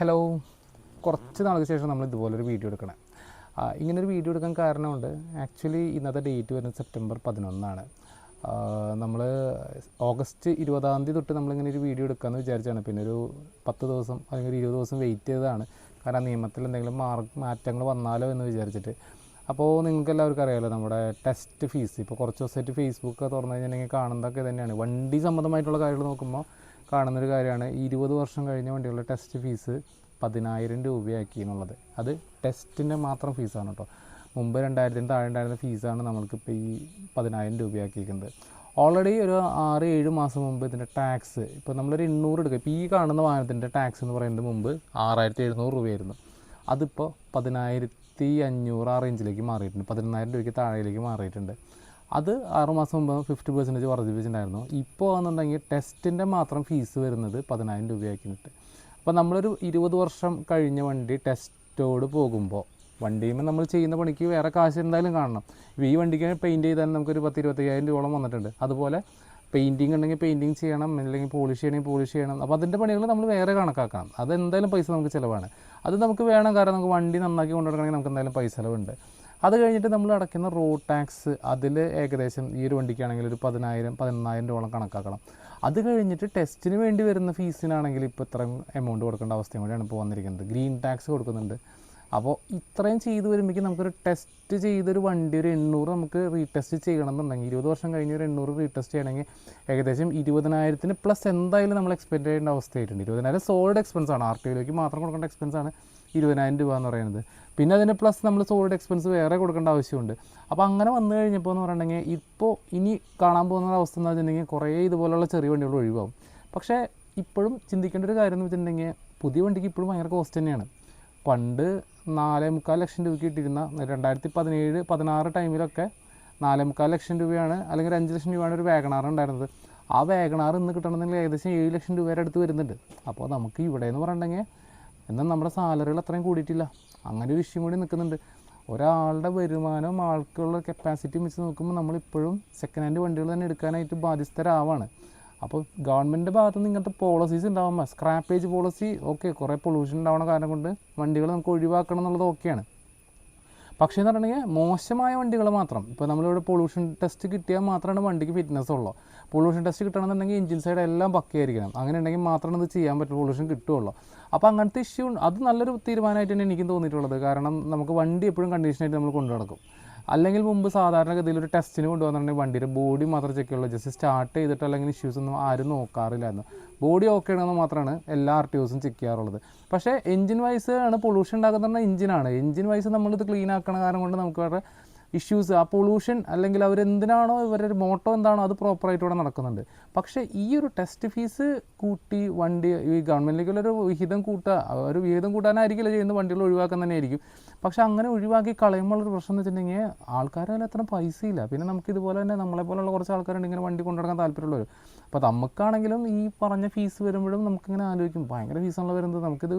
Hello കുറച്ച് നാൾക്ക് ശേഷം നമ്മൾ ഇതുപോലൊരു വീഡിയോ എടുക്കണം. ഇങ്ങനൊരു വീഡിയോ എടുക്കാൻ കാരണമുണ്ട്. ആക്ച്വലി ഇന്നത്തെ ഡേറ്റ് വരുന്നത് സെപ്റ്റംബർ പതിനൊന്നാണ്. നമ്മൾ ഓഗസ്റ്റ് ഇരുപതാം തീയതി തൊട്ട് നമ്മളിങ്ങനെ ഒരു വീഡിയോ എടുക്കാമെന്ന് വിചാരിച്ചാണ്. പിന്നെ ഒരു പത്ത് ദിവസം അല്ലെങ്കിൽ ഒരു ഇരുപത് ദിവസം വെയിറ്റ് ചെയ്തതാണ്. കാരണം നിയമത്തിൽ എന്തെങ്കിലും മാർ മാറ്റങ്ങൾ വന്നാലോ എന്ന് വിചാരിച്ചിട്ട്. അപ്പോൾ നിങ്ങൾക്ക് എല്ലാവർക്കും അറിയാമല്ലോ നമ്മുടെ ടെസ്റ്റ് ഫീസ് ഇപ്പോൾ കുറച്ച് ദിവസമായിട്ട് ഫേസ്ബുക്ക് തുറന്നു കഴിഞ്ഞിട്ടുണ്ടെങ്കിൽ കാണുന്നതൊക്കെ തന്നെയാണ് വണ്ടി സംബന്ധമായിട്ടുള്ള കാര്യങ്ങൾ നോക്കുമ്പോൾ കാണുന്നൊരു കാര്യമാണ്. ഇരുപത് വർഷം കഴിഞ്ഞ വണ്ടികളുടെ ടെസ്റ്റ് ഫീസ് പതിനായിരം രൂപയാക്കി എന്നുള്ളത്. അത് ടെസ്റ്റിന്റെ മാത്രം ഫീസാണ് കേട്ടോ മുമ്പ് രണ്ടായിരത്തിന് താഴെ ഉണ്ടായിരുന്ന ഫീസാണ് നമ്മൾക്കിപ്പോൾ ഈ പതിനായിരം രൂപയാക്കിയിരിക്കുന്നത്. ഓൾറെഡി ഒരു ആറ് ഏഴ് മാസം മുമ്പ് ഇതിന്റെ ടാക്സ് ഇപ്പോൾ നമ്മളൊരു എണ്ണൂറ് എടുക്കുക ഇപ്പോൾ ഈ കാണുന്ന വാഹനത്തിന്റെ ടാക്സ് എന്ന് പറയുന്നത് മുമ്പ് ആറായിരത്തി എഴുന്നൂറ് രൂപയായിരുന്നു. അതിപ്പോൾ പതിനായിരത്തി അഞ്ഞൂറ് ആ റേഞ്ചിലേക്ക് മാറിയിട്ടുണ്ട്. പതിനൊന്നായിരം രൂപയ്ക്ക് താഴേക്ക് മാറിയിട്ടുണ്ട്. അത് ആറുമാസം മുമ്പ് ഫിഫ്റ്റി പെർസെന്റേജ് വർദ്ധിപ്പിച്ചിട്ടുണ്ടായിരുന്നു ഇപ്പോൾ ആണെന്നുണ്ടെങ്കിൽ ടെസ്റ്റിന്റെ മാത്രം ഫീസ് വരുന്നത് പതിനായിരം രൂപയാക്കിയിട്ട്. അപ്പോൾ നമ്മളൊരു ഇരുപത് വർഷം കഴിഞ്ഞ വണ്ടി ടെസ്റ്റോട് പോകുമ്പോൾ വണ്ടിയുമ്പോൾ നമ്മൾ ചെയ്യുന്ന പണിക്ക് വേറെ കാശ് എന്തായാലും കാണണം. ഇപ്പോൾ ഈ വണ്ടിക്ക് പെയിന്റ് ചെയ്താൽ നമുക്കൊരു പത്ത് ഇരുപത്തയ്യായിരം രൂപയോളം വന്നിട്ടുണ്ട്. അതുപോലെ പെയിന്റിങ് ഉണ്ടെങ്കിൽ പെയിന്റിങ് ചെയ്യണം അല്ലെങ്കിൽ പോളിഷ് ചെയ്യണമെങ്കിൽ പോളിഷ് ചെയ്യണം. അപ്പോൾ അതിന്റെ പണികൾ നമ്മൾ വേറെ കണക്കാക്കണം. അതെന്തായാലും പൈസ നമുക്ക് ചിലവാണ്. അത് നമുക്ക് വേണം. കാരണം നമുക്ക് വണ്ടി നന്നാക്കി കൊണ്ടുനടക്കണമെങ്കിൽ നമുക്ക് എന്തായാലും പൈസ ചിലവുണ്ട്. അത് കഴിഞ്ഞിട്ട് നമ്മൾ അടയ്ക്കുന്ന റോഡ് ടാക്സ് അതിൽ ഏകദേശം ഈ ഒരു വണ്ടിക്കാണെങ്കിൽ ഒരു പതിനായിരം പതിനൊന്നായിരം രൂപയോളം കണക്കാക്കണം. അത് കഴിഞ്ഞിട്ട് ടെസ്റ്റിന് വേണ്ടി വരുന്ന ഫീസിനാണെങ്കിൽ ഇപ്പോൾ ഇത്രയും എമൗണ്ട് കൊടുക്കേണ്ട അവസ്ഥയും കൂടിയാണ് ഇപ്പോൾ വന്നിരിക്കുന്നത്. ഗ്രീൻ ടാക്സ് കൊടുക്കുന്നുണ്ട്. അപ്പോൾ ഇത്രയും ചെയ്ത് വരുമ്പോഴേക്കും നമുക്കൊരു ടെസ്റ്റ് ചെയ്തൊരു വണ്ടി ഒരു എണ്ണൂറ് നമുക്ക് റീടെസ്റ്റ് ചെയ്യണം എന്നുണ്ടെങ്കിൽ ഇരുപത് വർഷം കഴിഞ്ഞ് ഒരു എണ്ണൂറ് റീടെസ്റ്റ് ചെയ്യണമെങ്കിൽ ഏകദേശം ഇരുപതിനായിരത്തിന് പ്ലസ് എന്തായാലും നമ്മൾ എക്സ്പെൻഡ് ചെയ്യേണ്ട അവസ്ഥയായിട്ടുണ്ട്. ഇരുപതിനായിരം സോളിഡ് എക്സ്പെൻസ് ആണ്. ആർ ടി ഒയിലേക്ക് മാത്രം കൊടുക്കേണ്ട എക്സ്പെൻസ് ആണ്. ഇരുപതിനായിരം രൂപ എന്ന് പറയുന്നത്. പിന്നെ അതിന് പ്ലസ് നമ്മൾ സോളിഡ് എക്സ്പെൻസ് വേറെ കൊടുക്കേണ്ട ആവശ്യമുണ്ട്. അപ്പോൾ അങ്ങനെ വന്നു കഴിഞ്ഞപ്പോൾ എന്ന് പറഞ്ഞിട്ടുണ്ടെങ്കിൽ ഇപ്പോൾ ഇനി കാണാൻ പോകുന്ന അവസ്ഥ എന്ന് വെച്ചിട്ടുണ്ടെങ്കിൽ കുറേ ഇതുപോലുള്ള ചെറിയ വണ്ടികൾ ഒഴിവാകും പക്ഷേ ഇപ്പോഴും ചിന്തിക്കേണ്ട ഒരു കാര്യം എന്ന് വെച്ചിട്ടുണ്ടെങ്കിൽ പുതിയ വണ്ടിക്ക് ഇപ്പോഴും ഭയങ്കര കോസ്റ്റ് തന്നെയാണ്. പണ്ട് നാലേ മുക്കാൽ ലക്ഷം രൂപയ്ക്ക് ഇട്ടിരുന്ന രണ്ടായിരത്തി പതിനേഴ് പതിനാറ് ടൈമിലൊക്കെ നാലേ മുക്കാൽ ലക്ഷം രൂപയാണ് അല്ലെങ്കിൽ അഞ്ച് ലക്ഷം രൂപയാണ് ഒരു വാഗണാർ ഉണ്ടായിരുന്നത്. ആ വാഗണാർ ഇന്ന് കിട്ടണമെന്നുണ്ടെങ്കിൽ ഏകദേശം ഏഴ് ലക്ഷം രൂപ വരെ അടുത്ത് വരുന്നുണ്ട്. അപ്പോൾ നമുക്ക് ഇവിടെ എന്ന് പറഞ്ഞിട്ടുണ്ടെങ്കിൽ എന്നാൽ നമ്മുടെ സാലറികൾ അത്രയും കൂടിയിട്ടില്ല. അങ്ങനെ ഒരു ഇഷ്യൂ കൂടി നിൽക്കുന്നുണ്ട്. ഒരാളുടെ വരുമാനം ആൾക്കുള്ള കപ്പാസിറ്റി വെച്ച് നോക്കുമ്പോൾ നമ്മളിപ്പോഴും സെക്കൻഡ് ഹാൻഡ് വണ്ടികൾ തന്നെ എടുക്കാനായിട്ട് ബാധ്യസ്ഥരാവാണ്. അപ്പോൾ ഗവൺമെന്റിന്റെ ഭാഗത്ത് നിന്ന് ഇങ്ങനത്തെ പോളിസീസ് ഉണ്ടാകുമ്പോൾ സ്ക്രാപ്പേജ് പോളിസി ഓക്കെ കുറേ പൊള്യൂഷൻ ഉണ്ടാവുന്ന കാരണം കൊണ്ട് വണ്ടികൾ നമുക്ക് ഒഴിവാക്കണം എന്നുള്ളത് ഓക്കെയാണ് പക്ഷേ എന്ന് പറഞ്ഞിട്ടുണ്ടെങ്കിൽ മോശമായ വണ്ടികൾ മാത്രം. ഇപ്പോൾ നമ്മളിവിടെ പൊള്യൂഷൻ ടെസ്റ്റ് കിട്ടിയാൽ മാത്രമാണ് വണ്ടിക്ക് ഫിറ്റ്നസ് ഉള്ളൂ. പൊള്യൂഷൻ ടെസ്റ്റ് കിട്ടണമെന്നുണ്ടെങ്കിൽ എഞ്ചിൻ സൈഡ് എല്ലാം പക്കയായിരിക്കണം അങ്ങനെ ഉണ്ടെങ്കിൽ മാത്രമാണ് ഇത് ചെയ്യാൻ പറ്റും പൊള്യൂഷൻ കിട്ടുള്ളൂ അപ്പോൾ അങ്ങനത്തെ ഇഷ്യൂ അത് നല്ലൊരു തീരുമാനമായിട്ട് തന്നെ എനിക്കും തോന്നിയിട്ടുള്ളത്. കാരണം നമുക്ക് വണ്ടി എപ്പോഴും കണ്ടീഷനായിട്ട് നമ്മൾ കൊണ്ടു നടക്കും അല്ലെങ്കിൽ മുമ്പ് സാധാരണഗതിയിൽ ഒരു ടെസ്റ്റിന് കൊണ്ടുവന്നിട്ടുണ്ടെങ്കിൽ വണ്ടിയുടെ ബോഡി മാത്രം ചെക്ക് ചെയ്യുള്ളൂ. ജസ്റ്റ് സ്റ്റാർട്ട് ചെയ്തിട്ട് അല്ലെങ്കിൽ ഇഷ്യൂസ് ഒന്നും ആരും നോക്കാറില്ലായിരുന്നു. ബോഡി ഓക്കെ ആണെന്ന് മാത്രമാണ് എല്ലാ ആർ ടി ഒസും ചെക്ക് ചെയ്യാറുള്ളത്. പക്ഷേ എഞ്ചിൻ വൈസ് ആണ് പൊള്യൂഷൻ ഉണ്ടാക്കുന്ന എഞ്ചിനാണ് എഞ്ചിൻ വൈസ് നമ്മളിത് ക്ലീൻ ആക്കണ കാരണം കൊണ്ട് നമുക്ക് വേറെ ഇഷ്യൂസ് ആ പൊള്യൂഷൻ അല്ലെങ്കിൽ അവരെന്തിനാണോ ഇവരുടെ മോട്ടോ എന്താണോ അത് പ്രോപ്പറായിട്ട് ഇവിടെ നടക്കുന്നുണ്ട്. പക്ഷേ ഈ ഒരു ടെസ്റ്റ് ഫീസ് കൂട്ടി വണ്ടി ഈ ഗവൺമെന്റിലേക്കുള്ളൊരു വിഹിതം കൂട്ടുക ഒരു വിഹിതം കൂട്ടാനായിരിക്കില്ല ചെയ്യുന്ന വണ്ടികൾ ഒഴിവാക്കാൻ തന്നെ ആയിരിക്കും പക്ഷേ അങ്ങനെ ഒഴിവാക്കി കളയുമ്പോഴൊരു പ്രശ്നം എന്ന് വെച്ചിട്ടുണ്ടെങ്കിൽ ആൾക്കാരുടെ കയ്യിൽ അത്ര പൈസ ഇല്ല പിന്നെ നമുക്ക് ഇതുപോലെ തന്നെ നമ്മളെ പോലുള്ള കുറച്ച് ആൾക്കാരുണ്ട് ഇങ്ങനെ വണ്ടി കൊണ്ടുനടക്കാൻ താല്പര്യമുള്ളവർ അപ്പോൾ നമുക്കാണെങ്കിലും ഈ പറഞ്ഞ ഫീസ് വരുമ്പോഴും നമുക്കിങ്ങനെ ആലോചിക്കും ഭയങ്കര ഫീസാണല്ലോ വരുന്നത്. നമുക്കിത്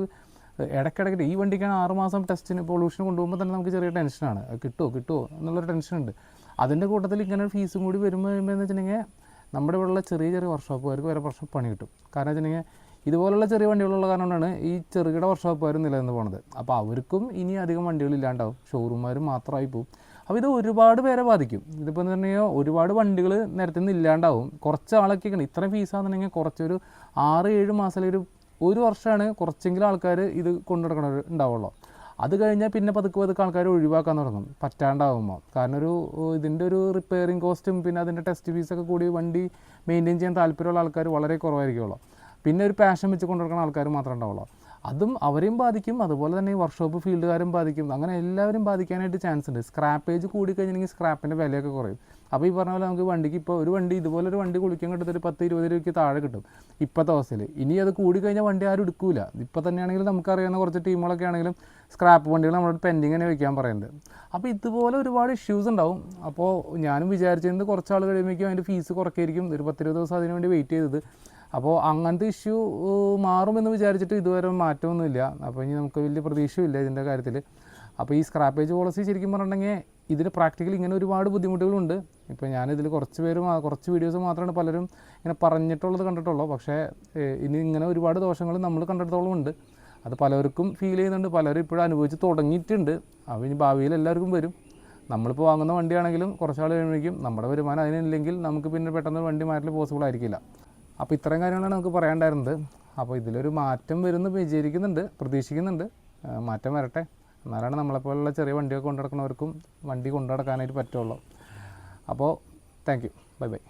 ഇടയ്ക്കിടയ്ക്ക് ഈ വണ്ടിക്കാണ് ആറുമാസം ടെസ്റ്റിന് പൊള്യൂഷൻ കൊണ്ടുപോകുമ്പോൾ തന്നെ നമുക്ക് ചെറിയ ടെൻഷനാണ്. കിട്ടുമോ കിട്ടുമോ എന്നുള്ളൊരു ടെൻഷനുണ്ട്. അതിന്റെ കൂട്ടത്തിൽ ഇങ്ങനെ ഫീസും കൂടി വരുമ്പോൾ എന്ന് വെച്ചിട്ടുണ്ടെങ്കിൽ നമ്മുടെ ഇവിടെയുള്ള ചെറിയ ചെറിയ വർക്ക്ഷോപ്പുകാർക്ക് വരെ പ്രശ്നം പണി കിട്ടും. കാരണം വെച്ചിട്ടുണ്ടെങ്കിൽ ഇതുപോലുള്ള ചെറിയ വണ്ടികളുള്ള കാരണമാണ് ഈ ചെറുകിട വർക്ക്ഷോപ്പുകാർ നിലനിന്ന് പോണത്. അപ്പോൾ അവർക്കും ഇനി അധികം വണ്ടികൾ ഇല്ലാണ്ടാവും. ഷോറൂമുകാർ മാത്രമായി പോകും അപ്പോൾ ഇത് ഒരുപാട് പേരെ ബാധിക്കും. ഇതിപ്പോൾ എന്ന് പറഞ്ഞാൽ ഒരുപാട് വണ്ടികൾ നിരത്തിൽ നിന്ന് ഇല്ലാണ്ടാവും. കുറച്ച് ആളൊക്കെ ഇത്രയും ഫീസാണെന്നുണ്ടെങ്കിൽ കുറച്ചൊരു ആറ് ഏഴ് മാസത്തിലൊരു ഒരു വർഷമാണ് കുറച്ചെങ്കിലും ആൾക്കാർ ഇത് കൊണ്ടു നടക്കണ ഉണ്ടാവുള്ളൂ. അത് കഴിഞ്ഞാൽ പിന്നെ പതുക്കെ പതുക്കെ ആൾക്കാർ ഒഴിവാക്കാൻ തുടങ്ങും. പറ്റാണ്ടാവുമ്പോൾ കാരണം ഒരു ഇതിന്റെ ഒരു റിപ്പയറിങ് കോസ്റ്റും പിന്നെ അതിന്റെ ടെസ്റ്റ് ഫീസൊക്കെ കൂടി വണ്ടി മെയിന്റെയിൻ ചെയ്യാൻ താല്പര്യമുള്ള ആൾക്കാർ വളരെ കുറവായിരിക്കുമല്ലോ പിന്നെ ഒരു പാഷൻ വെച്ച് കൊണ്ടുനടക്കുന്ന ആൾക്കാർ മാത്രമേ ഉണ്ടാവുള്ളൂ. അതും അവരെയും ബാധിക്കും. അതുപോലെ തന്നെ ഈ വർക്ക്ഷോപ്പ് ഫീൽഡുകാരും ബാധിക്കും. അങ്ങനെ എല്ലാവരും ബാധിക്കാനായിട്ട് ചാൻസ് ഉണ്ട്. സ്ക്രാപ്പേജ് കൂടി കഴിഞ്ഞിട്ടുണ്ടെങ്കിൽ സ്ക്രാപ്പിന്റെ വിലയൊക്കെ കുറയും. അപ്പോൾ ഈ പറഞ്ഞ പോലെ നമുക്ക് വണ്ടിക്ക് ഇപ്പോൾ ഒരു വണ്ടി ഇതുപോലെ ഒരു വണ്ടി കുളിക്കാൻ കിട്ടുന്നത് ഒരു പത്ത് ഇരുപത് രൂപയ്ക്ക് താഴെ കിട്ടും ഇപ്പോഴത്തെ അവസ്ഥയിൽ ഇനി അത് കൂടി കഴിഞ്ഞാൽ വണ്ടി ആരും എടുക്കൂല. ഇപ്പോൾ തന്നെയാണെങ്കിലും നമുക്കറിയാവുന്ന കുറച്ച് ടീമുകളൊക്കെ ആണെങ്കിലും സ്ക്രാപ്പ് വണ്ടികൾ നമ്മളോട് പെൻഡിങ് തന്നെ വയ്ക്കാൻ പറയുന്നത്. അപ്പോൾ ഇതുപോലെ ഒരുപാട് ഇഷ്യൂസ് ഉണ്ടാവും. അപ്പോൾ ഞാനും വിചാരിച്ചിരുന്നത് കുറച്ച് ആൾ കഴിയുമ്പോഴേക്കും അതിന്റെ ഫീസ് കുറയ്ക്കായിരിക്കും. ഒരു പത്തിരുപത് ദിവസം അതിന് വേണ്ടി വെയിറ്റ് ചെയ്തത്. അപ്പോൾ അങ്ങനത്തെ ഇഷ്യൂ മാറുമെന്ന് വിചാരിച്ചിട്ട് ഇതുവരെ മാറ്റമൊന്നുമില്ല. അപ്പോൾ ഇനി നമുക്ക് വലിയ പ്രതീക്ഷയില്ല ഇതിന്റെ കാര്യത്തിൽ അപ്പോൾ ഈ സ്ക്രാപ്പേജ് പോളിസി ശരിക്കും പറഞ്ഞിട്ടുണ്ടെങ്കിൽ ഇതിന് പ്രാക്ടിക്കലി ഇങ്ങനെ ഒരുപാട് ബുദ്ധിമുട്ടുകളുണ്ട്. ഇപ്പോൾ ഞാനിതിൽ കുറച്ച് പേര് കുറച്ച് വീഡിയോസ് മാത്രമാണ് പലരും ഇങ്ങനെ പറഞ്ഞിട്ടുള്ളത് കണ്ടിട്ടുള്ളൂ. പക്ഷേ ഇനി ഇങ്ങനെ ഒരുപാട് ദോഷങ്ങൾ നമ്മൾ കണ്ടിടത്തോളം ഉണ്ട്. അത് പലർക്കും ഫീൽ ചെയ്യുന്നുണ്ട്. പലരും ഇപ്പോഴും അനുഭവിച്ച് തുടങ്ങിയിട്ടുണ്ട്. അപ്പോൾ ഇനി ഭാവിയിൽ എല്ലാവർക്കും വരും. നമ്മളിപ്പോൾ വാങ്ങുന്ന വണ്ടിയാണെങ്കിലും കുറച്ചാൾ കഴിയുമ്പോഴേക്കും നമ്മുടെ വരുമാനം അതിനില്ലെങ്കിൽ നമുക്ക് പിന്നെ പെട്ടെന്ന് വണ്ടി മാറ്റൽ പോസിബിൾ ആയിരിക്കില്ല. അപ്പോൾ ഇത്രയും കാര്യങ്ങളാണ് നമുക്ക് പറയാനുണ്ടായിരുന്നത്. അപ്പോൾ ഇതിലൊരു മാറ്റം വരുമെന്ന് വിചാരിക്കുന്നുണ്ട് പ്രതീക്ഷിക്കുന്നുണ്ട്. മാറ്റം വരട്ടെ. എന്നാലാണ് നമ്മളെപ്പോലുള്ള ചെറിയ വണ്ടിയൊക്കെ കൊണ്ടു നടക്കുന്നവർക്കും വണ്ടി കൊണ്ടു നടക്കാനായിട്ട് പറ്റുള്ളൂ. അപ്പോൾ താങ്ക് യു ബൈ ബൈ